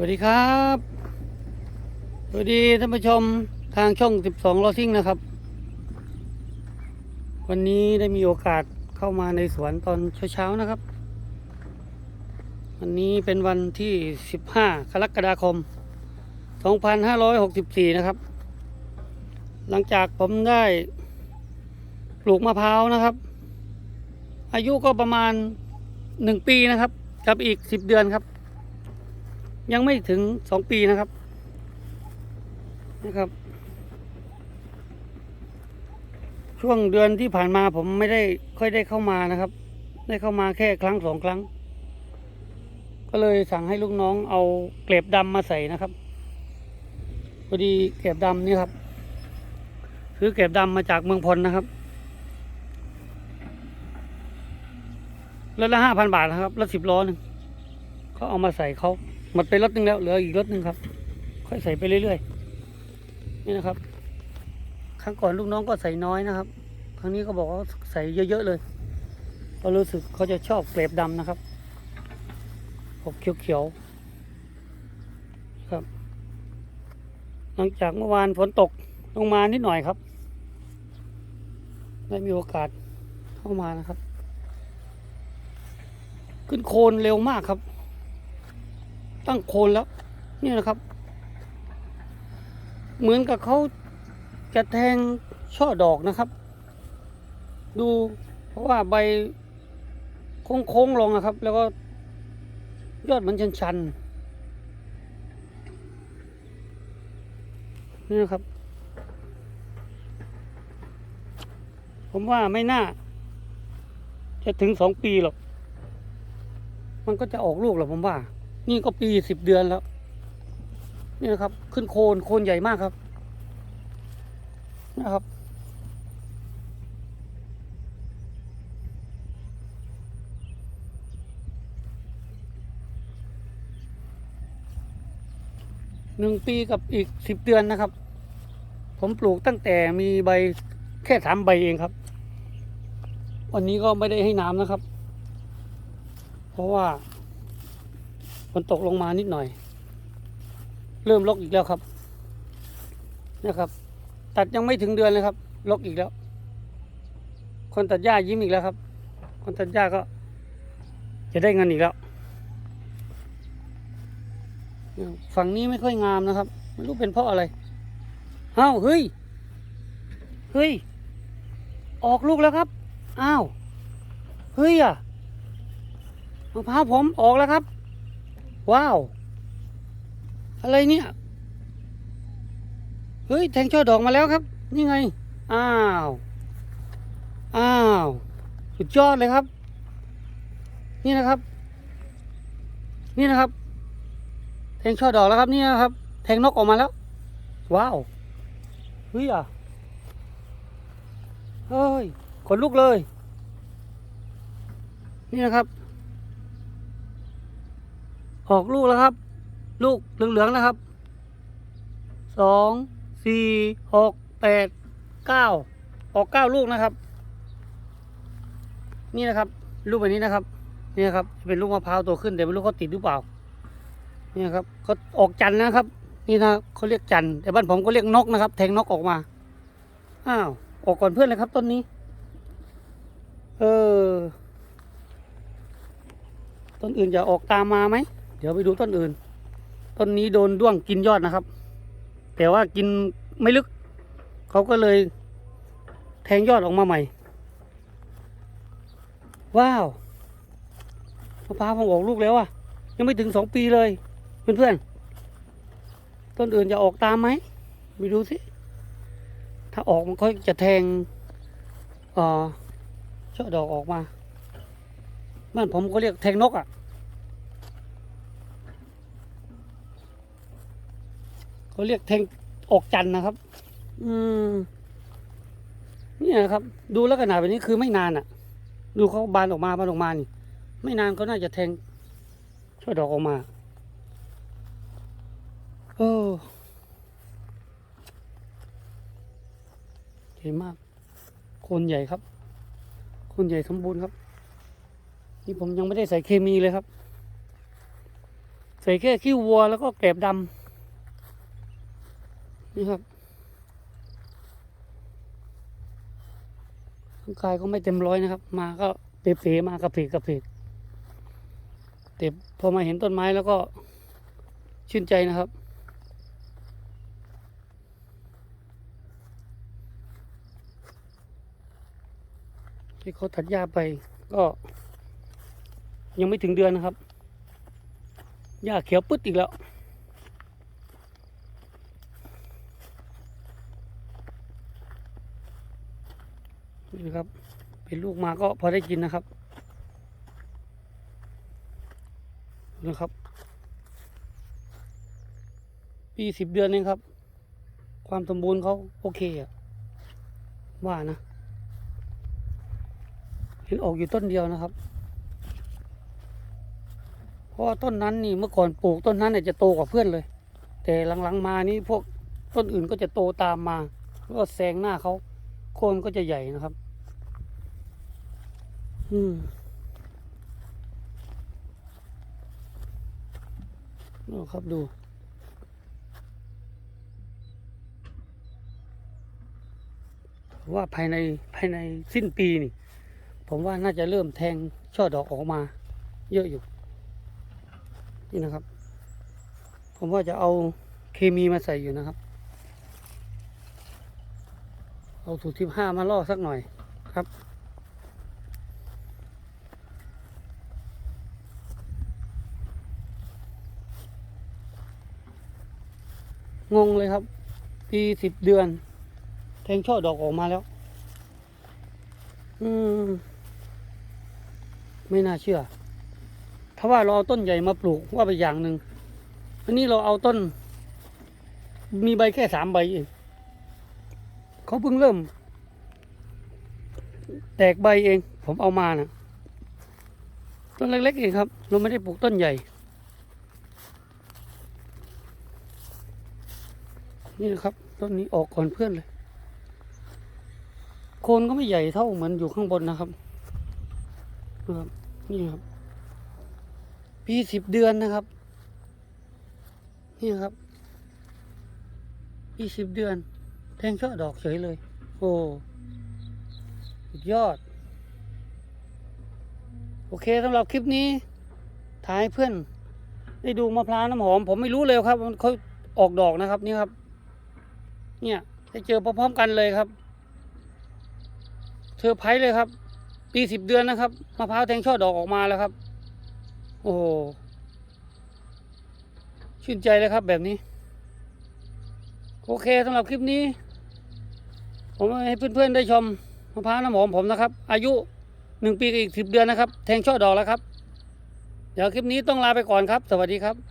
วัสดีครับสวัสดีท่านผู้ชมทางช่อง 12ลอซิ่งนะครับ วันนี้ได้มีโอกาสเข้ามาในสวนตอนเช้าๆนะครับ วันนี้เป็นวันที่ 15 กรกฎาคม 2564 นะครับ หลังจากผมได้ปลูกมะพร้าวนะครับ อายุก็ประมาณ 1 ปีนะครับ กับอีก 10 เดือนครับ ยังไม่ถึงสองปีนะครับ นะครับ ช่วงเดือนที่ผ่านมาผมไม่ได้ค่อยได้เข้ามานะครับ ได้เข้ามาแค่ครั้งสองครั้ง ก็เลยสั่งให้ลูกน้องเอาเกล็บดำมาใส่นะครับพอดีเกล็บดำนี่ครับ ซื้อเกล็บดำมาจากเมืองพลนะครับรถละห้าพันบาทนะครับรถสิบล้อหนึ่งเขาเอามาใส่เขา หมดไปรถหนึ่งแล้วเหลืออีกรถหนึ่งครับ ค่อยใส่ไปเรื่อยๆนี่นะครับ ครั้งก่อนลูกน้องก็ใส่น้อยนะครับ ครั้งนี้ก็บอกว่าใส่เยอะๆเลยก็รู้สึกเขาจะชอบเกล็บดำนะครับออกเขียวๆครับ หลังจากเมื่อวานฝนตกลงมานิดหน่อยครับได้มีโอกาสเข้ามานะครับ ขึ้นโคนเร็วมากครับ ตั้งโคนแล้ว นี่นะครับ เหมือนกับเขาจะแทงช่อดอกนะครับ ดูเพราะว่าใบโค้งๆลงนะครับ แล้วก็ยอดมันชันๆนี่นะครับ ผมว่าไม่น่า จะถึงสองปีหรอก มันก็จะออกลูกหละผมว่า นี่ก็ปีสิบเดือนแล้ว นี่นะครับ ขึ้นโคนโคนใหญ่มากครับ นะครับ หนึ่งปีกับอีกสิบเดือนนะครับ ผมปลูกตั้งแต่มีใบแค่สามใบเองครับ วันนี้ก็ไม่ได้ให้น้ำนะครับ เพราะว่า นตกลงมานิดหน่อย เริ่มลกอีกแล้วครับนะครับ ตัดยังไม่ถึงเดือนเลยครับ ลกอีกแล้ว คนตัดหญ้ายิ้มอีกแล้วครับ คนตัดหญ้าก็ จะได้เงินอีกแล้วฝั่งนี้ไม่ค่อยงามนะครับไม่รู้เป็นเพราะอะไรอ้าวเฮ้ยเฮ้ย ออกลูกแล้วครับอ้าวเฮ้ยอะมะพร้าวผมออกแล้วครับ ว้าว อะไรเนี่ย เฮ้ย แทงช่อดอกมาแล้วครับ นี่ไง อ้าว อ้าว สุดยอดเลยครับ นี่นะครับ นี่นะครับ แทงช่อดอกแล้วครับนี่นะครับ แทงนกออกมาแล้ว ว้าว เฮ้ยอะเฮ้ยขนลุกเลย นี่นะครับ ออกลูกแล้วครับ ลูกเหลืองๆนะครับสองสี่หกแปดเก้าออกเก้าลูกนะครับ นี่นะครับ ลูกแบบนี้นะครับ นี่นะครับ เป็นลูกมะพร้าวโตขึ้นแต่ไม่รู้เขาติดหรือเปล่า นี่นครับเขาออกจันนะครับ นี่นะเขาเรียกจันแต่บ้านผมก็เรียกนกนะครับ แทงนกออกมาอ้าวออกก่อนเพื่อนเลยครับต้นนี้ เออต้นอื่นจะออกตามมาไหม เดี๋ยวไปดูต้นอื่น ต้นนี้โดนด้วงกินยอดนะครับ แต่ว่ากินไม่ลึก เขาก็เลยแทงยอดออกมาใหม่ ว้าวมะพร้าวผมออกลูกแล้วอะยังไม่ถึงสองปีเลยเพื่อนๆต้นอื่นจะออกตามไหมไปดูสิถ้าออกมันก็จะแทงเอ่อช่อดอกออกมาบ้านผมก็เรียกแทงนกอะ่ะ เขาเรียกแทงออกจันทร์นะครับ อืมเนี่ยนะครับ ดูแล้วขนาดแบบนี้คือไม่นานอะ่ะ ดูเขาบานออกมาบานออกมานี่ ไม่นานเขาน่าจะแทงช่อดอกออกมาโอ้ใหญ่มากโคนใหญ่ครับโคนใหญ่สมบูรณ์ครับ นี่ผมยังไม่ได้ใส่เคมีเลยครับแสส่แค่ขี้วัวแล้วก็แกลบดำ นี่ครับร่างกายก็ไม่เต็มร้อยนะครับ มาก็เป๋ๆมากระเพกกระเพกแต่พอมาเห็นต้นไม้แล้วก็ชื่นใจนะครับที่เขาตัดหญ้าไปก็ยังไม่ถึงเดือนนะครับ หญ้าเขียวปึ๊ดอีกแล้ว นี่นะครับ เป็นลูกมาก็พอได้กินนะครับนะครับ ปีสิบเดือนเองครับ ความสมบูรณ์เขาโอเคอะว่านะเห็นออกอยู่ต้นเดียวนะครับเพราะต้นนั้นนี่เมื่อก่อนปลูกต้นนั้นเนี่ยจะโตกว่าเพื่อนเลย แต่หลังๆมานี่พวกต้นอื่นก็จะโตตามมา ก็แซงหน้าเขา โคนก็จะใหญ่นะครับ อืมดูครับดู ว่าภายในภายในสิ้นปีนี่ ผมว่าน่าจะเริ่มแทงช่อดอกออกมา เยอะอยู่ นี่นะครับ ผมว่าจะเอาเคมีมาใส่อยู่นะครับ เอาสูตรที่ห้ามาล่อสักหน่อยครับ งงเลยครับ ปีสิบเดือน แทงช่อดอกออกมาแล้ว อืม ไม่น่าเชื่อ ถ้าว่าเราเอาต้นใหญ่มาปลูกว่าไปอย่างหนึ่งอันนี้เราเอาต้น มีใบแค่สามใบเอง เขาเพิ่งเริ่ม แตกใบเอง ผมเอามานะต้นเล็กๆเองครับ เราไม่ได้ปลูกต้นใหญ่ นี่นะครับ ต้นนี้ออกก่อนเพื่อนเลย โคนก็ไม่ใหญ่เท่าเหมือนอยู่ข้างบนนะครับนะครับนี่ครับ ปีสิบเดือนนะครับ นี่ครับปีสิบเดือน แทงช่อดอกเฉยเลย โอ้สุดยอด โอเคสำหรับคลิปนี้ถ่ายให้เพื่อน ได้ดูมะพร้าวน้ำหอม ผมไม่รู้เลยครับมันเขาออกดอกนะครับนี่ครับ เนี่ยได้เจอพร้อมๆกันเลยครับเธอไพรส์เลยครับ ปีสิบเดือนนะครับมะพร้าวแทงช่อดอกออกมาแล้วครับ โอ้โหชื่นใจเลยครับแบบนี้ โอเคสำหรับคลิปนี้ ผมให้เพื่อนๆได้ชมมะพร้าวน้ำหอมผมนะครับ อายุหนึ่งปีกับอีกสิบเดือนนะครับ แทงช่อดอกแล้วครับ เดี๋ยวคลิปนี้ต้องลาไปก่อนครับ สวัสดีครับ